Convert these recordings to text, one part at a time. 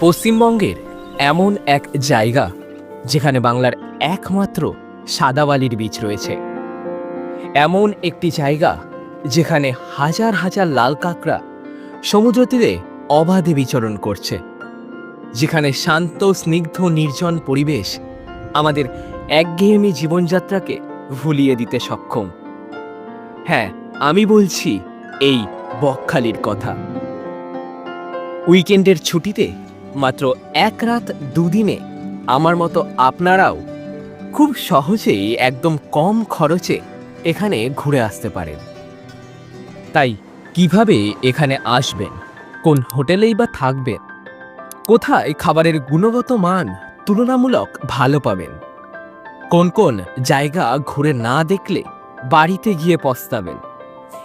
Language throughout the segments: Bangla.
পশ্চিমবঙ্গের এমন এক জায়গা যেখানে বাংলার একমাত্র সাদাবালির বীজ রয়েছে। এমন একটি জায়গা যেখানে হাজার হাজার লাল কাঁকড়া সমুদ্র তীরে অবাধে বিচরণ করছে, যেখানে শান্ত, স্নিগ্ধ, নির্জন পরিবেশ আমাদের একঘেয়েমি জীবনযাত্রাকে ভুলিয়ে দিতে সক্ষম। হ্যাঁ আমি বলছি এই বকখালির কথা। উইকেন্ডের ছুটিতে মাত্র এক রাত দুদিনে আমার মতো আপনারাও খুব সহজেই একদম কম খরচে এখানে ঘুরে আসতে পারেন। তাই কীভাবে এখানে আসবেন? কোন হোটেলেই বা থাকবেন? কোথায় খাবারের গুণগত মান তুলনামূলক ভালো পাবেন? কোন কোন জায়গা ঘুরে না দেখলে বাড়িতে গিয়ে পস্তাবেন?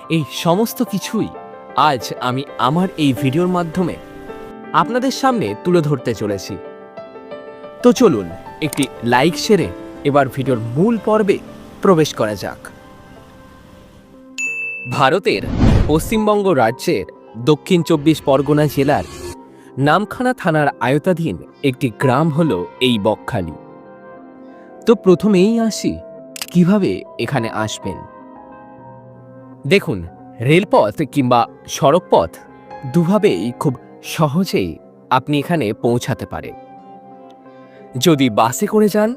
এই সমস্ত কিছুই আজ আমি আমার এই ভিডিওর মাধ্যমে আপনাদের সামনে তুলে ধরতে চলেছি। তো চলুন, একটি লাইক সেরে এবার ভিডিওর মূল পর্বে প্রবেশ করা যাক। ভারতের পশ্চিমবঙ্গ রাজ্যের দক্ষিণ চব্বিশ পরগনা জেলার নামখানা থানার আয়তাধীন একটি গ্রাম হল এই বকখালি। তো প্রথমেই আসি, কীভাবে এখানে আসবেন? দেখুন, রেলপথ কিংবা সড়কপথ দুভাবেই খুব সহজেই আপনি এখানে পৌঁছাতে পারেন যদি বাসে করে যান,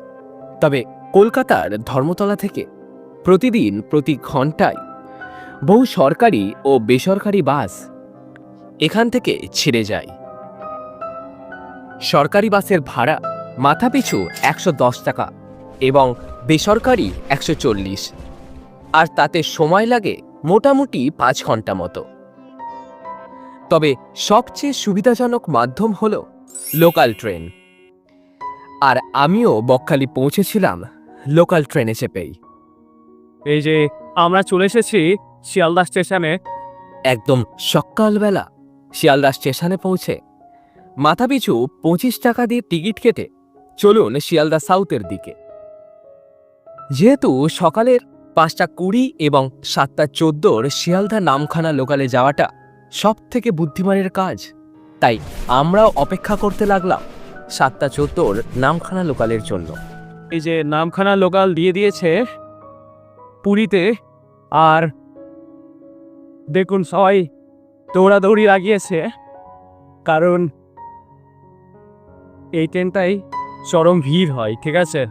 তবে কলকাতার ধর্মতলা থেকে প্রতিদিন প্রতি ঘন্টায় বহু সরকারি ও বেসরকারি বাস এখান থেকে ছেড়ে যায়। সরকারি বাসের ভাড়া মাথাপিছু একশো দশ টাকা এবং বেসরকারি একশো চল্লিশ। আর তাতে সময় লাগে মোটামুটি পাঁচ ঘণ্টা মতো। তবে সবচেয়ে সুবিধাজনক মাধ্যম হল লোকাল ট্রেন। আর আমিও বকখালি পৌঁছেছিলাম লোকাল ট্রেনে চেপেই। এই যে আমরা চলে এসেছি শিয়ালদা স্টেশনে। একদম সকালবেলা শিয়ালদা স্টেশনে পৌঁছে মাথাপিছু পঁচিশ টাকা দিয়ে টিকিট কেটে চলুন শিয়ালদা সাউথের দিকে। যেহেতু সকালের পাঁচটা কুড়ি এবং সাতটা চোদ্দোর শিয়ালদা নামখানা লোকালে যাওয়াটা সব থেকে বুদ্ধিমানের কাজ। তাই আমরাও অপেক্ষা করতে লাগলাম সাতটা চোদ্দোর নামখানা লোকালের জন্য। এই যে নামখানা লোকাল দিয়ে দিয়েছে পুরীতে, আর দেখুন সবাই দৌড়াদৌড়ি লাগিয়েছে, কারণ এই ট্রেনটাই চরম ভিড় হয়, ঠিক আছে?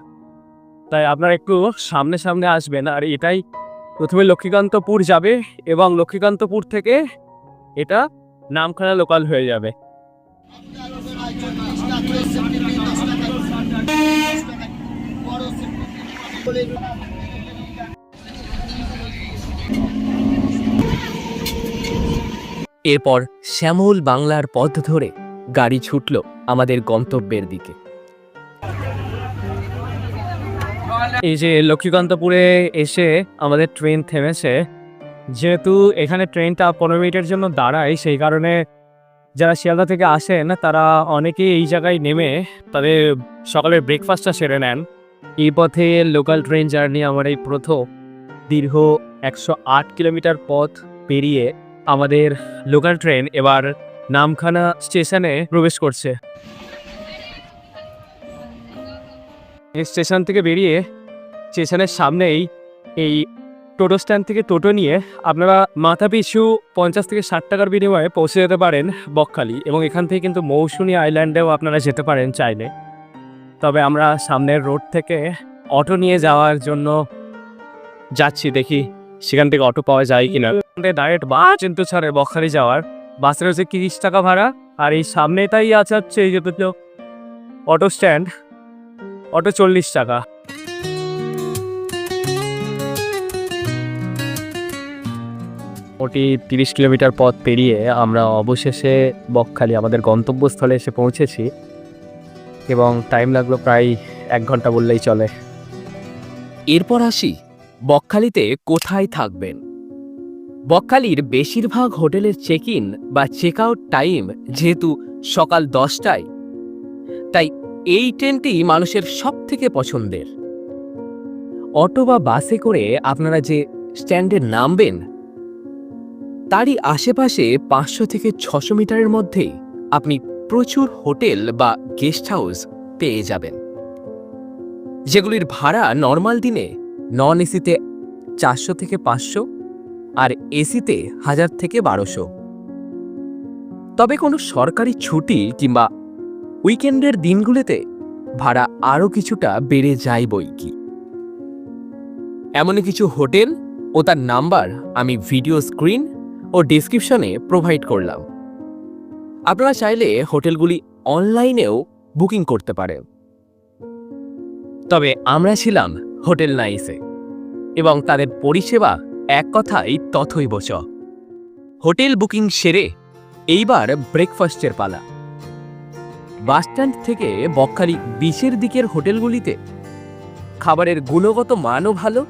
তাই আপনারা একটু সামনে সামনে আসবেন, আর এটাই প্রথমে লক্ষ্মীকান্তপুর যাবে এবং লক্ষ্মীকান্তপুর থেকে এটা নামখানা লোকাল হয়ে যাবে। এরপর শ্যামল বাংলার পথ ধরে গাড়ি ছুটল আমাদের গন্তব্যের দিকে। এই যে লক্ষ্মীকান্তপুরে এসে আমাদের ট্রেন থেমেছে যেহেতু এখানে ট্রেনটা পনেরো মিনিটের জন্য দাঁড়ায়, সেই কারণে যারা শিয়ালদা থেকে আসেন, তারা অনেকেই এই জায়গায় নেমে তাদের সকালের ব্রেকফাস্টটা সেরে নেন। এই পথে লোকাল ট্রেন জার্নি আমার এই প্রথম দীর্ঘ একশো আট কিলোমিটার পথ পেরিয়ে আমাদের লোকাল ট্রেন এবার নামখানা স্টেশনে প্রবেশ করছে। স্টেশন থেকে বেরিয়ে স্টেশনের সামনেই এই টোটো স্ট্যান্ড থেকে টোটো নিয়ে আপনারা মাথা পিছু পঞ্চাশ থেকে ষাট টাকার বিনিময়ে পৌঁছে যেতে পারেন বকখালি এবং এখান থেকে কিন্তু মৌসুনি আইল্যান্ডেও আপনারা যেতে পারেন চাইলে। তবে আমরা সামনের রোড থেকে অটো নিয়ে যাওয়ার জন্য যাচ্ছি, দেখি সেখান থেকে অটো পাওয়া যায় কিনা। ডাইরেক্ট বাস কিন্তু ছাড়ে বকখালি যাওয়ার। বাসের হচ্ছে তিরিশ টাকা ভাড়া আর এই সামনেটাই আছে হচ্ছে এই যে অটো স্ট্যান্ড অটো চল্লিশ টাকা। মোটামুটি তিরিশ কিলোমিটার পথ পেরিয়ে আমরা অবশেষে বকখালি, আমাদের গন্তব্যস্থলে এসে পৌঁছেছি এবং টাইম লাগল প্রায় এক ঘণ্টা বললেই চলে। এরপর আসি বকখালিতে কোথায় থাকবেন। বকখালির বেশিরভাগ হোটেলের চেক ইন বা চেক আউট টাইম যেহেতু সকাল দশটায়, তাই এই ট্রেনটি মানুষের সব থেকে পছন্দের। অটো বা বাসে করে আপনারা যে স্ট্যান্ডে নামবেন তারই আশেপাশে পাঁচশো থেকে ছশো মিটারের মধ্যেই আপনি প্রচুর হোটেল বা গেস্ট হাউস পেয়ে যাবেন। যেগুলির ভাড়া নর্মাল দিনে নন এসিতে চারশো থেকে পাঁচশো আর এসিতে হাজার থেকে বারোশো। তবে কোনো সরকারি ছুটি কিংবা উইকেন্ডের দিনগুলিতে ভাড়া আরও কিছুটা বেড়ে যায় বই কি। এমনই কিছু হোটেল ও তার নাম্বার আমি ভিডিও স্ক্রিন ও ডিসক্রিপশনে প্রোভাইড করলাম। আপনারা চাইলে হোটেলগুলি অনলাইনেও বুকিং করতে পারেন। তবে আমরা ছিলাম হোটেল নাইসে এবং তাদের পরিষেবা এক কথাই তথৈব চ। হোটেল বুকিং সেরে এইবার ব্রেকফাস্টের পালা। বাসস্ট্যান্ড থেকে বকখালি বিশের দিকের হোটেলগুলিতে খাবারের গুণগত মানও ভালো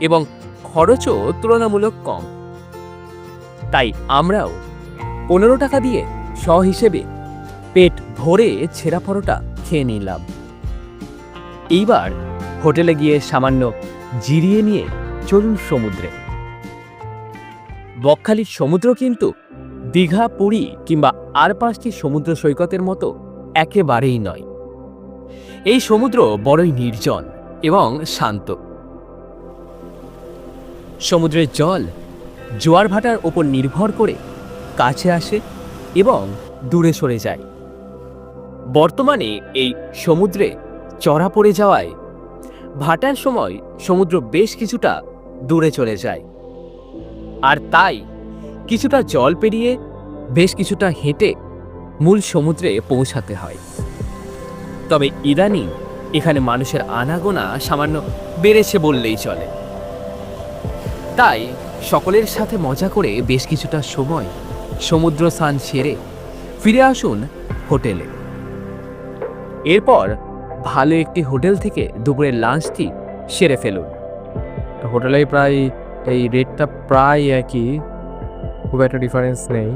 এবং খরচও তুলনামূলক কম। তাই আমরাও পনেরো টাকা দিয়ে স হিসেবে পেট ভরে ছেঁড়া পরোটা খেয়ে নিলাম। এইবার হোটেলে গিয়ে সামান্য জিরিয়ে নিয়ে চলুন সমুদ্রে। বকখালির সমুদ্র কিন্তু দীঘা, পুরী কিংবা আর পাঁচটি সমুদ্র সৈকতের মতো একেবারেই নয়। এই সমুদ্র বড়ই নির্জন এবং শান্ত। সমুদ্রের জল জোয়ার ভাটার ওপর নির্ভর করে কাছে আসে এবং দূরে সরে যায়। বর্তমানে এই সমুদ্রে চড়া পড়ে যাওয়ায় ভাটার সময় সমুদ্র বেশ কিছুটা দূরে চলে যায়। আর তাই কিছুটা জল পেরিয়ে বেশ কিছুটা হেঁটে মূল সমুদ্রে পৌঁছাতে হয়। তবে ইদানিং এখানে মানুষের আনাগোনা সামান্য বেড়েছে বললেই চলে। তাই সকলের সাথে মজা করে বেশ কিছুটা সময় সমুদ্র স্নান সেরে ফিরে আসুন হোটেলে। এরপর ভালো একটি হোটেল থেকে দুপুরের লাঞ্চটি সেরে ফেলুন। হোটেলে প্রায় এই রেটটা প্রায় একই খুব একটা ডিফারেন্স নেই।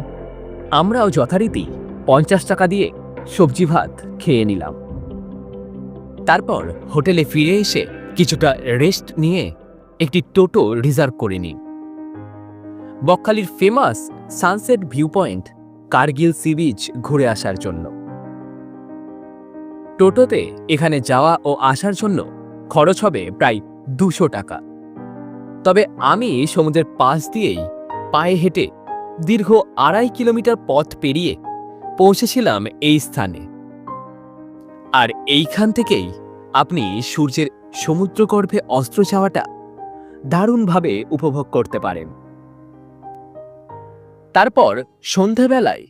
আমরাও যথারীতি পঞ্চাশ টাকা দিয়ে সবজি ভাত খেয়ে নিলাম। তারপর হোটেলে ফিরে এসে কিছুটা রেস্ট নিয়ে একটি টোটো রিজার্ভ করে নিই বকখালির famous sunset view point Kargil sea beach ঘুরে আসার জন্য। টোটোতে এখানে যাওয়া ও আসার জন্য খরচ হবে প্রায় দুশো টাকা। তবে আমি সমুদ্রের পাশ দিয়েই পায়ে হেঁটে দীর্ঘ আড়াই কিলোমিটার পথ পেরিয়ে পৌঁছেছিলাম এই স্থানে। আর এইখান থেকেই আপনি সূর্যের সমুদ্রগর্ভে অস্ত্র যাওয়াটা দারুণভাবে উপভোগ করতে পারেন। তারপর সন্ধ্যাবেলায়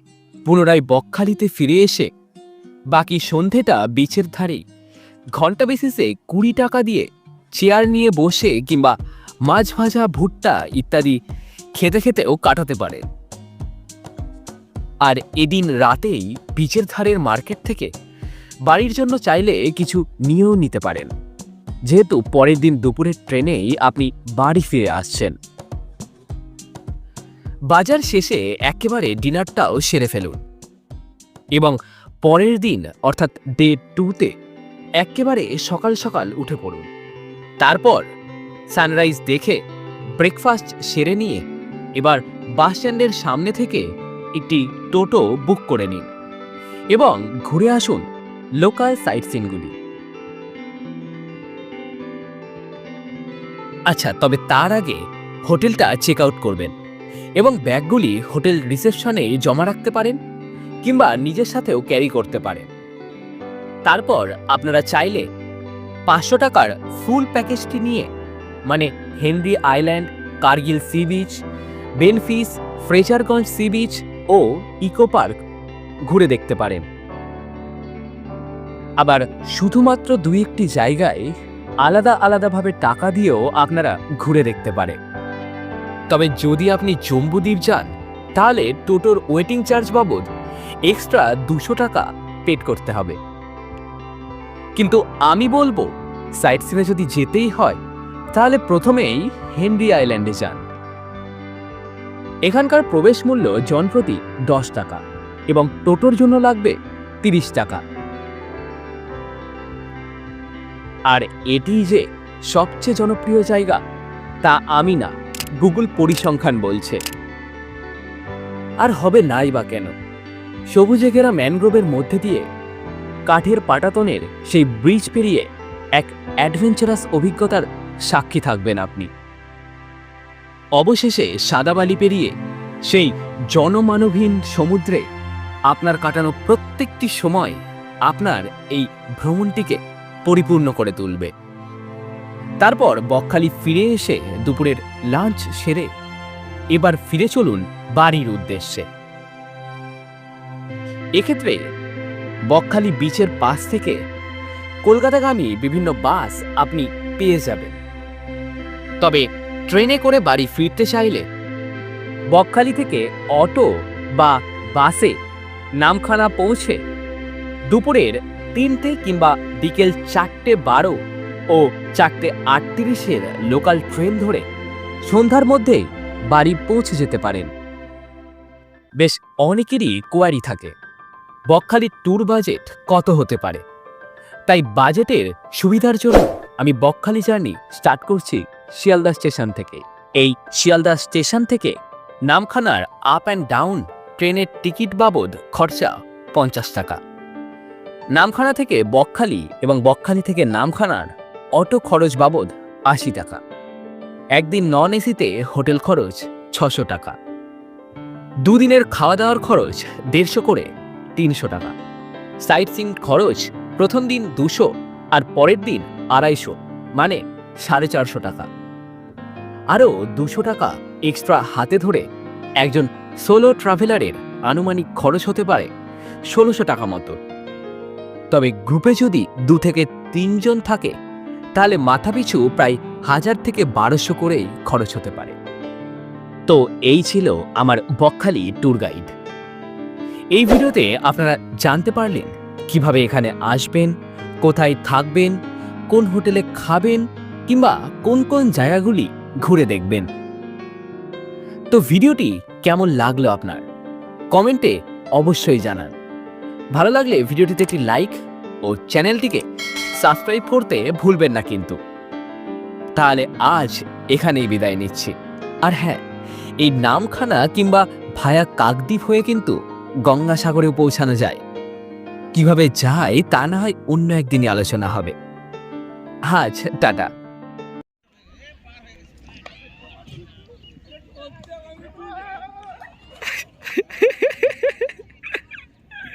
পুনরায় বকখালিতে ফিরে এসে বাকি সন্ধেটা বিচের ধারেই। ঘণ্টা বেসিসে কুড়ি টাকা দিয়ে চেয়ার নিয়ে বসে কিংবা মাছ ভাজা, ভুট্টা ইত্যাদি খেতে খেতেও কাটাতে পারে। আর এদিন রাতেই বিচের ধারের মার্কেট থেকে বাড়ির জন্য চাইলে কিছু নিয়েও নিতে পারেন। যেহেতু পরের দিন দুপুরের ট্রেনেই আপনি বাড়ি ফিরে আসছেন। বাজার শেষে একেবারে ডিনারটাও সেরে ফেলুন। এবং পরের দিন, অর্থাৎ ডে টুতে, একেবারে সকাল সকাল উঠে পড়ুন। তারপর সানরাইজ দেখে ব্রেকফাস্ট সেরে নিয়ে এবার বাস স্ট্যান্ডের সামনে থেকে একটি টোটো বুক করে নিন এবং ঘুরে আসুন লোকাল সাইট সিনগুলি আচ্ছা তবে তার আগে হোটেলটা চেক আউট করবেন। এবং ব্যাগগুলি হোটেল রিসেপশনে জমা রাখতে পারেন কিংবা নিজের সাথেও ক্যারি করতে পারেন। তারপর আপনারা চাইলে পাঁচশো টাকার ফুল প্যাকেজটি নিয়ে মানে Henry island, Kargil sea beach, Benfish, Fraserganj sea beach ও ইকো পার্ক ঘুরে দেখতে পারেন। আবার শুধুমাত্র দুই একটি জায়গায় আলাদা আলাদাভাবে টাকা দিয়েও আপনারা ঘুরে দেখতে পারেন। তবে যদি আপনি জম্বুদ্বীপ যান, তাহলে টোটোর ওয়েটিং চার্জ বাবদ এক্সট্রা দুশো টাকা পেড করতে হবে। কিন্তু আমি বলব সাইট সিনে যদি যেতেই হয়, তাহলে প্রথমেই হেনরি আইল্যান্ডে যান। এখানকার প্রবেশ মূল্য জনপ্রতি দশ টাকা এবং টোটোর জন্য লাগবে তিরিশ টাকা। আর এটি যে সবচেয়ে জনপ্রিয় জায়গা, তা আমি না। গুগল পরিসংখ্যান বলছে। আর হবে নাই বা কেন? সবুজে ঘেরা ম্যানগ্রোভের মধ্যে দিয়ে কাঠের পাটাতনের সেই ব্রিজ পেরিয়ে এক অ্যাডভেঞ্চারাস অভিজ্ঞতার সাক্ষী থাকবেন আপনি। অবশেষে সাদাবালি পেরিয়ে সেই জনমানবহীন সমুদ্রে আপনার কাটানো প্রত্যেকটি সময় আপনার এই ভ্রমণটিকে পরিপূর্ণ করে তুলবে। তারপর বকখালি ফিরে এসে দুপুরের লাঞ্চ সেরে এবার ফিরে চলুন বাড়ির উদ্দেশ্যে। এক্ষেত্রে বকখালি বিচের পাশ থেকে কলকাতাগামী বিভিন্ন বাস আপনি পেয়ে যাবেন। তবে ট্রেনে করে বাড়ি ফিরতে চাইলে বকখালি থেকে অটো বা বাসে নামখানা পৌঁছে দুপুরের তিনটে কিংবা বিকেল চারটে বারো ও চারটে আটত্রিশের লোকাল ট্রেন ধরে সন্ধ্যার মধ্যে বাড়ি পৌঁছে যেতে পারেন। বেশ অনেকেরই কোয়ারি থাকে বকখালির ট্যুর বাজেট কত হতে পারে? তাই বাজেটের সুবিধার জন্য আমি বকখালি জার্নি স্টার্ট করছি শিয়ালদা স্টেশন থেকে। এই শিয়ালদা স্টেশন থেকে নামখানার আপ অ্যান্ড ডাউন ট্রেনের টিকিট বাবদ খরচা পঞ্চাশ টাকা। নামখানা থেকে বকখালি এবং বকখালি থেকে নামখানার অটো খরচ বাবদ আশি টাকা। একদিন নন এসিতে হোটেল খরচ ছশো টাকা। দুদিনের খাওয়া দাওয়ার খরচ দেড়শো করে তিনশো টাকা। সাইট সিং খরচ প্রথম দিন দুশো আর পরের দিন আড়াইশো মানে সাড়ে চারশো টাকা। আরও দুশো টাকা এক্সট্রা হাতে ধরে একজন সোলো ট্রাভেলারের আনুমানিক খরচ হতে পারে ষোলোশো টাকা মতো। তবে গ্রুপে যদি দু থেকে তিনজন থাকে তাহলে মাথাপিছু প্রায় হাজার থেকে বারোশো করেই খরচ হতে পারে। তো এই ছিল আমার বকখালি ট্যুর গাইড। এই ভিডিওতে আপনারা জানতে পারলেন কীভাবে এখানে আসবেন, কোথায় থাকবেন, কোন হোটেলে খাবেন কিংবা কোন কোন জায়গাগুলি ঘুরে দেখবেন। তো ভিডিওটি কেমন লাগল আপনার? কমেন্টে অবশ্যই জানান। ভালো লাগলে ভিডিওটিতে একটি লাইক ও চ্যানেলটিকে সাবস্ক্রাইব করতে ভুলবেন না কিন্তু। তাহলে আজ এখানেই বিদায় নিচ্ছি। আর হ্যাঁ এই নামখানা কিংবা ভায়া কাকদ্বীপ হয়ে কিন্তু গঙ্গাসাগরেও পৌঁছানো যায়। কীভাবে যায় তা না হয় অন্য একদিনই আলোচনা হবে। আজ, টাটা।